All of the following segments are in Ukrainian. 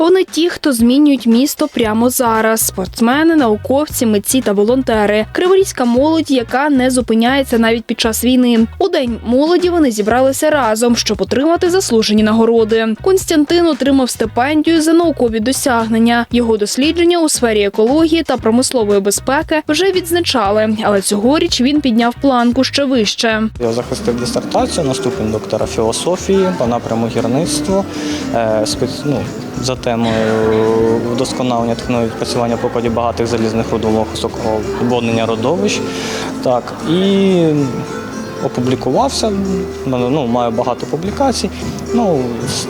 Вони ті, хто змінюють місто прямо зараз: спортсмени, науковці, митці та волонтери. Криворізька молодь, яка не зупиняється навіть під час війни. У день молоді вони зібралися разом, щоб отримати заслужені нагороди. Константин отримав стипендію за наукові досягнення. Його дослідження у сфері екології та промислової безпеки вже відзначали, але цьогоріч він підняв планку ще вище. Я захистив дисертацію на ступінь доктора філософії по напряму гірництво е, спец- ну, за темою вдосконалення технології відпрацювання покладів багатих залізних рудомов високого обладнання родовищ. Так, і опублікувався, ну, маю багато публікацій. Ну,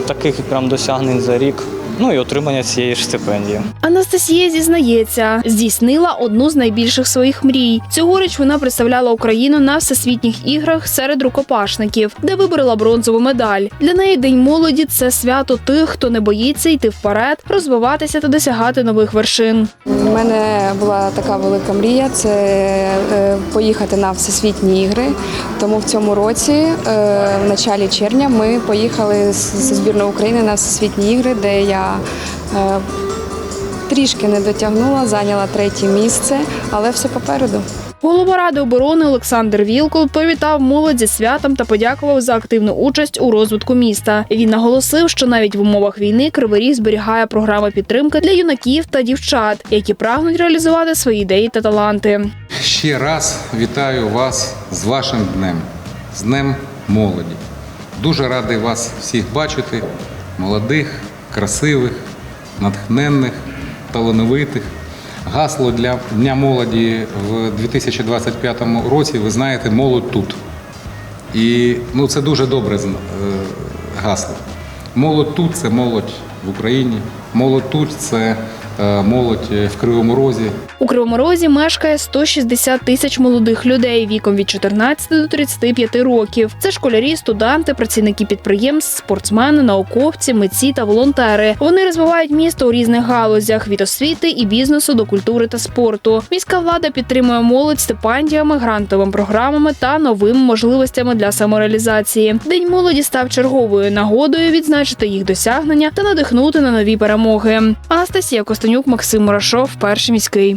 таких прям досягнень за рік. Ну і отримання цієї ж стипендії. Анастасія зізнається, здійснила одну з найбільших своїх мрій. Цьогоріч вона представляла Україну на всесвітніх іграх серед рукопашників, де виборола бронзову медаль. Для неї день молоді це свято тих, хто не боїться йти вперед, розвиватися та досягати нових вершин. У мене була така велика мрія це е, поїхати на всесвітні ігри. Тому в цьому році, е, в началі червня, ми поїхали з зі збірною України на всесвітні ігри, де я е, трішки не дотягнула, зайняла третє місце, але все попереду. Голова ради оборони Олександр Вілкол привітав молодь зі святом та подякував за активну участь у розвитку міста. Він наголосив, що навіть в умовах війни Кривий Ріг зберігає програми підтримки для юнаків та дівчат, які прагнуть реалізувати свої ідеї та таланти. Ще раз вітаю вас з вашим днем, з Днем молоді. Дуже радий вас всіх бачити, молодих, красивих, натхненних, талановитих. Гасло для Дня молоді в 2025 році, ви знаєте, молодь тут. І ну, це дуже добре е, гасло. Молодь тут це молодь в Україні. Молодь тут це молодь е, в Кривому Розі, У Кривому Розі мешкає 160 тисяч молодих людей віком від 14 до 35 років. Це школярі, студенти, працівники підприємств, спортсмени, науковці, митці та волонтери. Вони розвивають місто у різних галузях від освіти і бізнесу до культури та спорту. Міська влада підтримує молодь стипендіями, грантовими програмами та новими можливостями для самореалізації. День молоді став черговою нагодою відзначити їх досягнення та надихнути на нові перемоги. Анастасія Костенюк, Максим Мурашов, перший міський.